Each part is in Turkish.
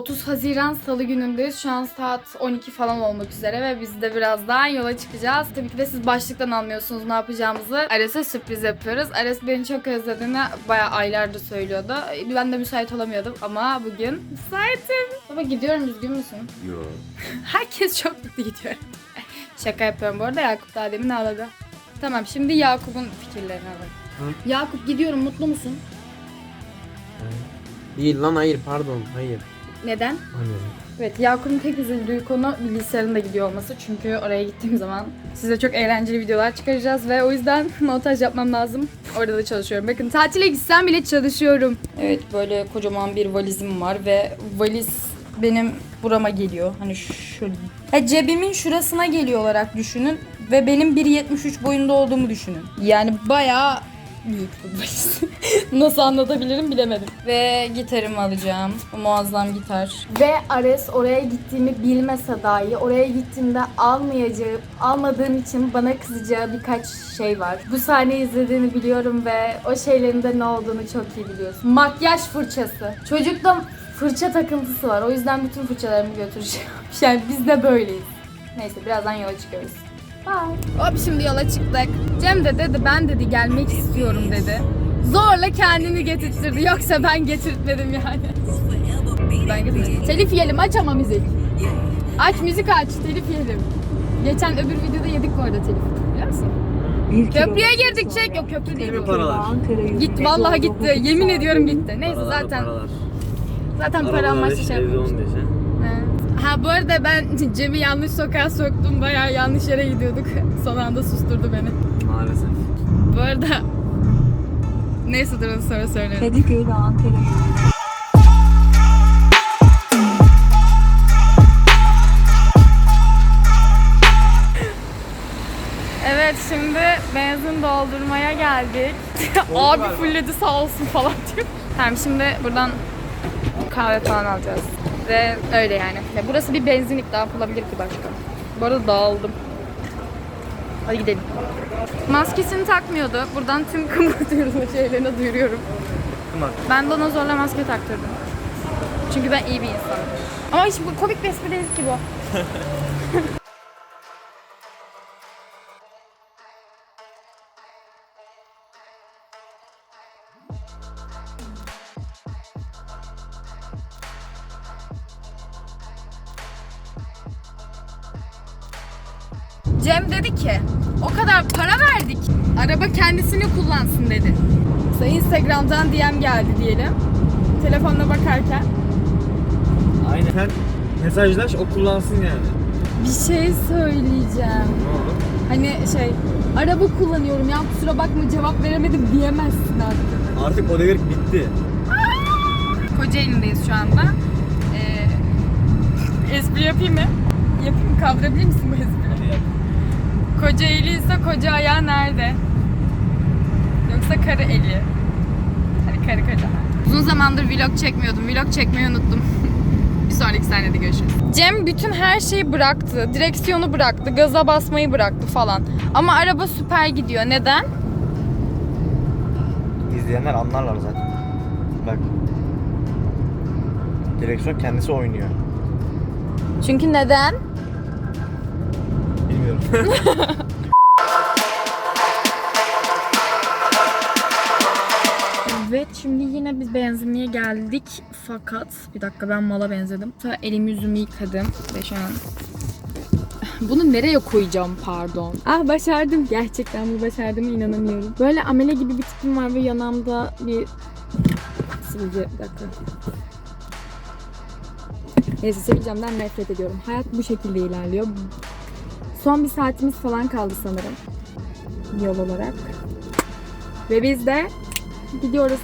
30 Haziran Salı günündeyiz. Şu an saat 12 falan olmak üzere ve biz de birazdan yola çıkacağız. Tabii ki de siz başlıktan anlıyorsunuz ne yapacağımızı. Ares'e sürpriz yapıyoruz. Ares beni çok özlediğini bayağı aylardır söylüyordu. Ben de müsait olamıyordum ama bugün müsaitim. Baba gidiyorum üzgün müsün? Yok. Herkes çok mutlu gidiyor. Şaka yapıyorum bu arada Yakup daha demin ağladı. Tamam şimdi Yakup'un fikirlerini alalım. Yakup gidiyorum mutlu musun? Değil lan hayır pardon hayır. Neden? Hani Evet Yakup'un tek üzüldüğü konu bilgisayarın da gidiyor olması. Çünkü oraya gittiğim zaman size çok eğlenceli videolar çıkaracağız ve o yüzden montaj yapmam lazım. Orada da çalışıyorum. Bakın tatile gitsem bile çalışıyorum. Evet böyle kocaman bir valizim var ve valiz benim burama geliyor. Hani şu ha, cebimin şurasına geliyor olarak düşünün ve benim 1.73 boyunda olduğumu düşünün. Yani bayağı büyük valiz. Nasıl anlatabilirim bilemedim. Ve gitarımı alacağım. Bu muazzam gitar. Ve Ares oraya gittiğimi bilmese dahi oraya gittiğimde almayacağı, almadığım için bana kızacağı birkaç şey var. Bu sahneyi izlediğini biliyorum ve o şeylerin de ne olduğunu çok iyi biliyorsun. Makyaj fırçası. Çocukta fırça takıntısı var. O yüzden bütün fırçalarımı götüreceğim. Yani biz de böyleyiz. Neyse birazdan yola çıkıyoruz. Bye. Hop şimdi yola çıktık. Cem de dedi ben dedi gelmek istiyorum dedi. Zorla kendini getirtirdi. Yoksa ben getirtmedim yani. Ben getirtmedim. Telif yiyelim aç ama müzik. Aç müzik aç telif yiyelim. Geçen öbür videoda yedik bu arada telif. Biliyor musun? Köprüye girdik çek. Yok köprü değil. bu. paralar? Gitti vallahi gitti. Yemin ediyorum gitti. Neyse zaten zaten para amaçlı şey yapıyoruz. Ha bu arada ben Cem'i yanlış sokağa soktum. Bayağı yanlış yere gidiyorduk. Son anda susturdu beni. Maalesef. Bu arada neyse durun sonra söylerim. Kadıköy ve Ankara Evet şimdi benzin doldurmaya geldik. Abi fulledi sağ olsun falan diyor. Tamam şimdi buradan kahve falan alacağız. Ve öyle yani. Ya burası bir benzinlik daha yapılabilir ki başka. Bu arada dağıldım. Hadi gidelim. Maskesini takmıyordu. Buradan tüm kımıltıyorum şeylerine duyuruyorum. Ben de ona zorla maske taktırdım. Çünkü ben iyi bir insanım. Ama hiç bu komik bir espri değil ki bu. dedi. Mesela Instagram'dan DM geldi diyelim. Telefonuna bakarken. Aynen. Sen mesajlaş o kullansın yani. Bir şey söyleyeceğim. Ne oldu? Hani şey araba kullanıyorum ya kusura bakma cevap veremedim diyemezsin artık. Artık o devir bitti. Kocaeli'ndeyiz şu anda. Ee, espri yapayım mı? Yapayım mı? Kaldırabilir misin bu espriyi? Kocaeli ise koca ayağı nerede? Yoksa karı eli. Hani karı koca. Uzun zamandır vlog çekmiyordum. Vlog çekmeyi unuttum. Bir sonraki sahnede görüşürüz. Cem bütün her şeyi bıraktı. Direksiyonu bıraktı. Gaza basmayı bıraktı falan. Ama araba süper gidiyor. Neden? İzleyenler anlarlar zaten. Bak. Direksiyon kendisi oynuyor. Çünkü neden? Bilmiyorum. Evet şimdi yine biz benzinliğe geldik fakat bir dakika ben mala benzedim. Sonra elimi yüzümü yıkadım ve şu an bunu nereye koyacağım pardon. Ah başardım. Gerçekten bunu başardığıma inanamıyorum. Böyle amele gibi bir tipim var ve yanağımda bir sivilce bir dakika. Neyse sivilcemden nefret ediyorum. Hayat bu şekilde ilerliyor. Son bir saatimiz falan kaldı sanırım. Yol olarak. Ve biz de gidiyoruz.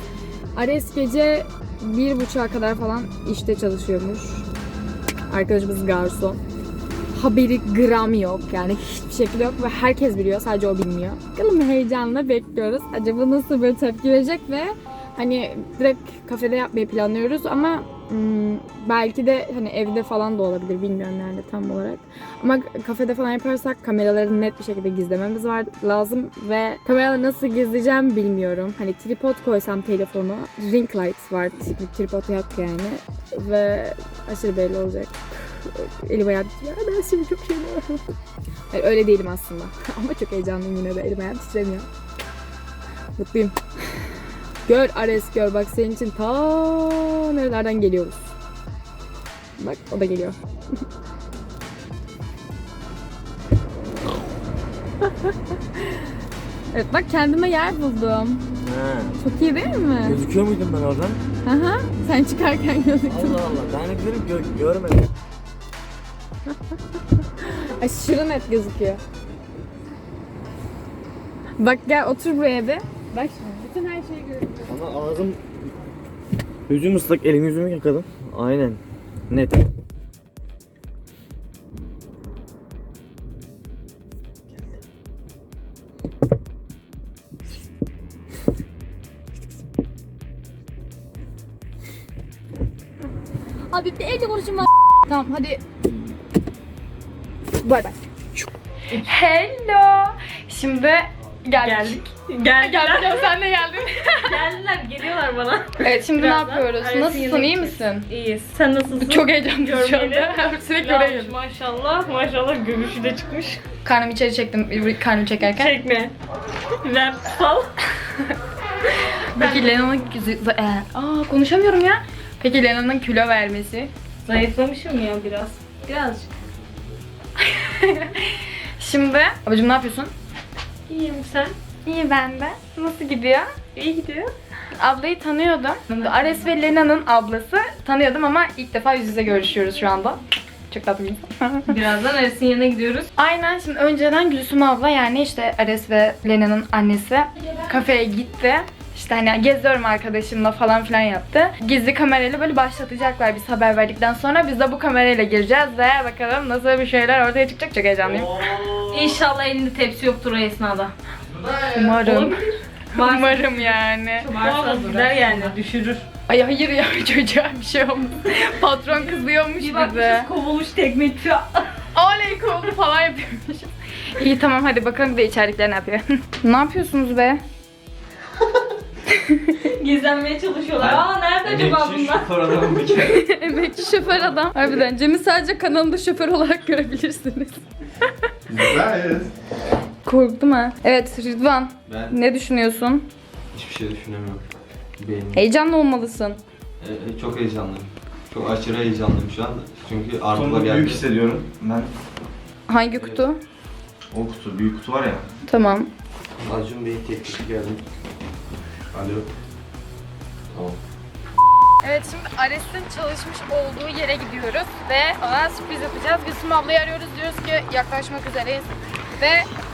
Ares gece bir buçuğa kadar falan işte çalışıyormuş. Arkadaşımız garson. Haberi gram yok yani hiçbir şekilde yok ve herkes biliyor sadece o bilmiyor. Bakalım heyecanla bekliyoruz. Acaba nasıl böyle tepki verecek ve hani direkt kafede yapmayı planlıyoruz ama belki de hani evde falan da olabilir bilmiyorum nerede tam olarak. Ama kafede falan yaparsak kameraları net bir şekilde gizlememiz var lazım ve kameraları nasıl gizleyeceğim bilmiyorum. Hani tripod koysam telefonu, ring light var, tripod yok yani ve aşırı belli olacak. Elim ayağım titriyor. Ben şimdi çok şey Hayır, öyle değilim aslında. Ama çok heyecanlıyım yine de. Elim ayağım titremiyor. Mutluyum. Gör Ares gör bak senin için ta nerelerden geliyoruz. Bak o da geliyor. evet bak kendime yer buldum. He. Çok iyi değil mi? Gözüküyor muydum ben oradan? Aha, sen çıkarken gözüktün. Allah Allah. Ben ne bilirim gö- görmedim. Aşırı net gözüküyor. Bak gel otur buraya bir. Bak şimdi bütün her şeyi görüyorum. Ama ağzım... Yüzüm ıslak, elim yüzümü yıkadım. Aynen. Net. Abi bir de evde konuşun var. Tamam hadi. Bay bay. Hello. Şimdi geldik. Geldik. Geldiler. Geldik. Sen de geldin. Geldiler. Geliyorlar bana. evet şimdi Birazdan ne yapıyoruz? arası Nasılsın? iyi misin? İyiyiz. Sen nasılsın? Çok heyecanlıyım şu anda. Sürekli oraya maşallah. Maşallah göbüşü de çıkmış. Karnımı içeri çektim karnımı çekerken. Çekme. Rap sal. Peki Lena'nın e, aa konuşamıyorum ya. Peki Lena'nın kilo vermesi. Zayıflamışım ya biraz. Birazcık. Şimdi abicim ne yapıyorsun? İyiyim sen. İyi ben de. Nasıl gidiyor? İyi gidiyor. Ablayı tanıyordum. Ares ve Lena'nın ablası tanıyordum ama ilk defa yüz yüze görüşüyoruz şu anda. Çok tatlı bir insan. Birazdan Ares'in yanına gidiyoruz. Aynen şimdi önceden Gülsüm abla yani işte Ares ve Lena'nın annesi kafeye gitti. İşte hani geziyorum arkadaşımla falan filan yaptı. Gizli kamerayla böyle başlatacaklar biz haber verdikten sonra biz de bu kamerayla gireceğiz ve bakalım nasıl bir şeyler ortaya çıkacak çok heyecanlıyım. İnşallah elinde tepsi yoktur o esnada. Umarım. Umarım yani. varsa gider yani düşürür. Ay hayır ya çocuğa bir şey olmuş. Patron kızıyormuş Bir bize. bakmışız kovulmuş tekme atıyor. Kovdu falan yapıyormuş. İyi tamam hadi bakalım bir de içerikler ne yapıyor. ne yapıyorsunuz be? Gizlenmeye çalışıyorlar. Aa nerede acaba bunlar? Emekçi şoför adam. Harbiden Cem'i sadece kanalında şoför olarak görebilirsiniz. Güzel. Korktum ha. Evet Rıdvan Ben ne düşünüyorsun? hiçbir şey düşünemiyorum. Beynim. Heyecanlı olmalısın. Ee, çok heyecanlıyım. Çok aşırı heyecanlıyım şu an. Çünkü Arzu'la Sonunda geldi. büyük hissediyorum. Ben Hangi kutu? o kutu, büyük kutu var ya. Tamam. Acun Bey'in teklifi geldi. Alo. Tamam. Evet şimdi Ares'in çalışmış olduğu yere gidiyoruz ve ona sürpriz yapacağız. Gülsüm ablayı arıyoruz diyoruz ki yaklaşmak üzereyiz ve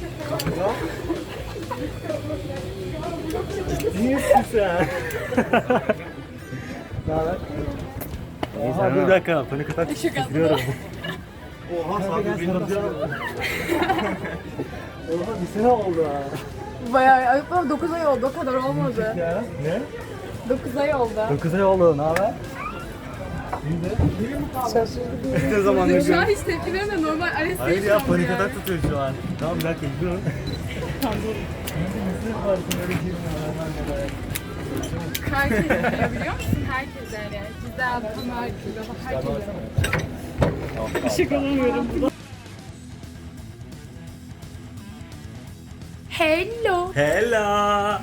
çekme. Değilsin sen. ne haber? Oha bir dakika panik atak titriyorum. Oha sabri benim Oha bir sene oldu ha. Bayağı 9 ay oldu o kadar olmadı. Ya ne? 9 ay oldu. 9 ay oldu ne haber? Ne zaman ne Şu an hiç tepki verme normal Ares'e Hayır ya panik atak tutuyor şu an. Tamam bir dakika durun. Herkes biliyor biliyor musun? Herkes yani. Bizde attım herkes. Herkes. Işık alamıyorum. Hello. Hello.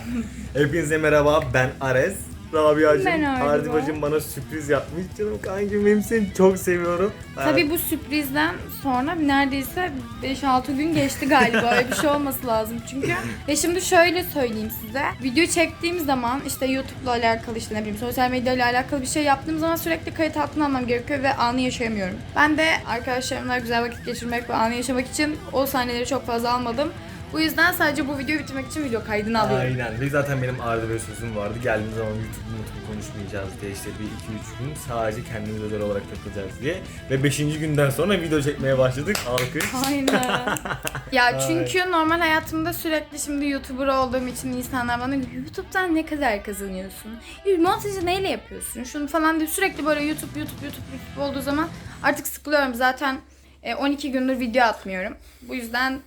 Hepinize merhaba ben Ares. Rabia'cığım, Ben Ardi Ardi bu. bacım bana sürpriz yapmış. Canım kankim benim seni çok seviyorum. Tabii bu sürprizden sonra neredeyse 5-6 gün geçti galiba. Öyle bir şey olması lazım çünkü. Ve şimdi şöyle söyleyeyim size. Video çektiğim zaman işte YouTube'la alakalı işte ne bileyim sosyal medya ile alakalı bir şey yaptığım zaman sürekli kayıt altına almam gerekiyor ve anı yaşayamıyorum. Ben de arkadaşlarımla güzel vakit geçirmek ve anı yaşamak için o sahneleri çok fazla almadım. Bu yüzden sadece bu videoyu bitirmek için video kaydını alıyorum. Aynen. Ve zaten benim Arda Bey sözüm vardı. Geldiğim zaman YouTube YouTube konuşmayacağız diye işte bir iki üç gün sadece kendimiz özel olarak takılacağız diye. Ve beşinci günden sonra video çekmeye başladık. Alkış. Aynen. ya çünkü normal hayatımda sürekli şimdi YouTuber olduğum için insanlar bana YouTube'dan ne kadar kazanıyorsun? Montajı neyle yapıyorsun? Şunu falan diye sürekli böyle YouTube, YouTube, YouTube, YouTube olduğu zaman artık sıkılıyorum. Zaten e, 12 gündür video atmıyorum. Bu yüzden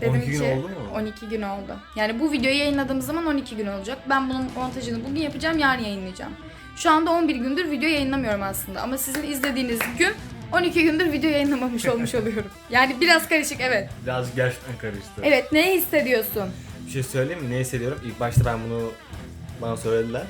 dedim 12 gün ki oldu mu? 12 gün oldu. Yani bu videoyu yayınladığımız zaman 12 gün olacak. Ben bunun montajını bugün yapacağım, yarın yayınlayacağım. Şu anda 11 gündür video yayınlamıyorum aslında ama sizin izlediğiniz gün 12 gündür video yayınlamamış olmuş oluyorum. Yani biraz karışık evet. Birazcık gerçekten karıştı. Evet ne hissediyorsun? Bir şey söyleyeyim mi? Ne hissediyorum? İlk başta ben bunu bana söylediler.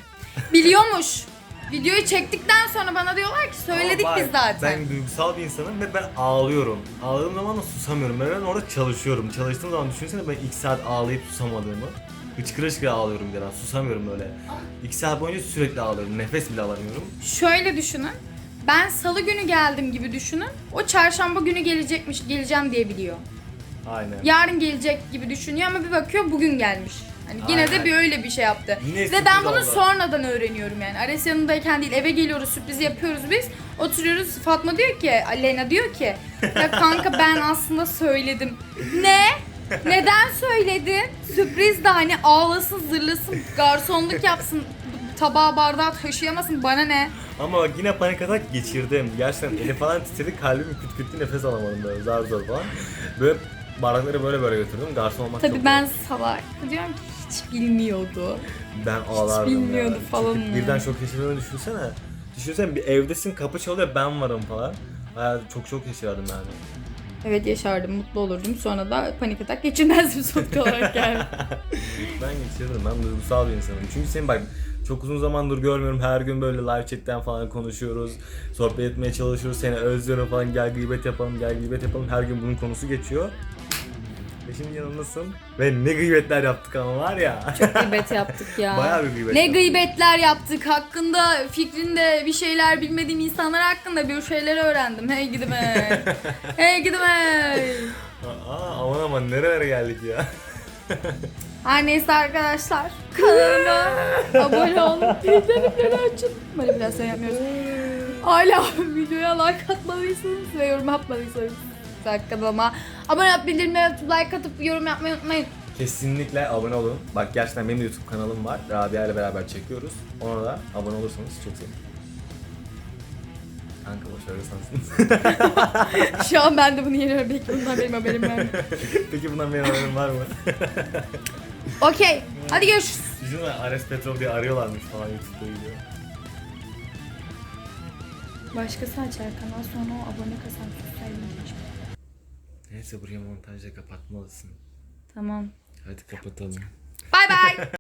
Biliyormuş. Videoyu çektikten sonra bana diyorlar ki söyledik Ama bak, biz zaten. Ben duygusal bir insanım ve ben ağlıyorum. Ağladığım zaman da susamıyorum. Ben orada çalışıyorum. Çalıştığım zaman düşünsene ben ilk saat ağlayıp susamadığımı. Hıçkıra hıçkıra ağlıyorum bir. Susamıyorum böyle. İki saat boyunca sürekli ağlıyorum. Nefes bile alamıyorum. Şöyle düşünün. Ben salı günü geldim gibi düşünün. O çarşamba günü gelecekmiş, geleceğim diye biliyor. Aynen. Yarın gelecek gibi düşünüyor ama bir bakıyor bugün gelmiş. Hani yine de bir öyle bir şey yaptı. Yine Ve ben sürpriz bunu oldu. sonradan öğreniyorum yani. Ares yanındayken değil eve geliyoruz sürprizi yapıyoruz biz. Oturuyoruz Fatma diyor ki Aleyna diyor ki ya kanka ben aslında söyledim. Ne? Neden söyledin? Sürpriz de hani ağlasın zırlasın garsonluk yapsın tabağı bardağı taşıyamasın bana ne? Ama bak yine panik atak geçirdim. Gerçekten eli falan titredi. Kalbim küt kütlü nefes alamadım böyle zar zor falan. Böyle bardakları böyle böyle götürdüm. Garson olmak Tabii çok ben zor. salak. Diyorum ki hiç bilmiyordu. ben ağlardım bilmiyordu ya. falan Çünkü ya. birden şok yaşadığını düşünsene. Düşünsene bir evdesin kapı çalıyor ben varım falan. Bayağı çok çok yaşardım yani. Evet yaşardım, mutlu olurdum. Sonra da panik atak geçirmezdim sonuç olarak yani. Ben geçirdim. Ben duygusal bir insanım. Çünkü seni bak çok uzun zamandır görmüyorum. Her gün böyle live chatten falan konuşuyoruz. Sohbet etmeye çalışıyoruz. Seni özlüyorum falan. Gel gıybet yapalım, gel gıybet yapalım. Her gün bunun konusu geçiyor. Ve şimdi yanındasın. Ve ne gıybetler yaptık ama var ya. Gıybet yaptık ya. Bayağı bir gıybet Ne yaptık. gıybetler yaptık. Hakkında, fikrinde bir şeyler bilmediğim insanlar hakkında bir şeyler öğrendim. Hey gidime. hey gidime. Aa, aman aman nerelere geldik ya. Her neyse arkadaşlar. Kanalıma abone olun. Bildirimleri açın. Manipülasyon yapmıyoruz. Hala videoya like atmadıysanız ve yorum yapmadıysanız güzel kanalıma abone olup bildirimleri atıp like atıp yorum yapmayı unutmayın. Kesinlikle abone olun. Bak gerçekten benim de YouTube kanalım var. Rabia ile beraber çekiyoruz. Ona da abone olursanız çok sevinirim. Kanka ver sansın. Şu an ben de bunu yeniyorum. Belki bundan benim haberim var. Peki bundan benim haberim var mı? Okey. Hadi görüşürüz. Düşünsene Ares Petrov diye arıyorlarmış falan YouTube'da video. Başkası açar kanal sonra o abone kasan tutsaydım. Neyse buraya montajla kapatmalısın. Tamam. Hadi kapatalım. Bay bay.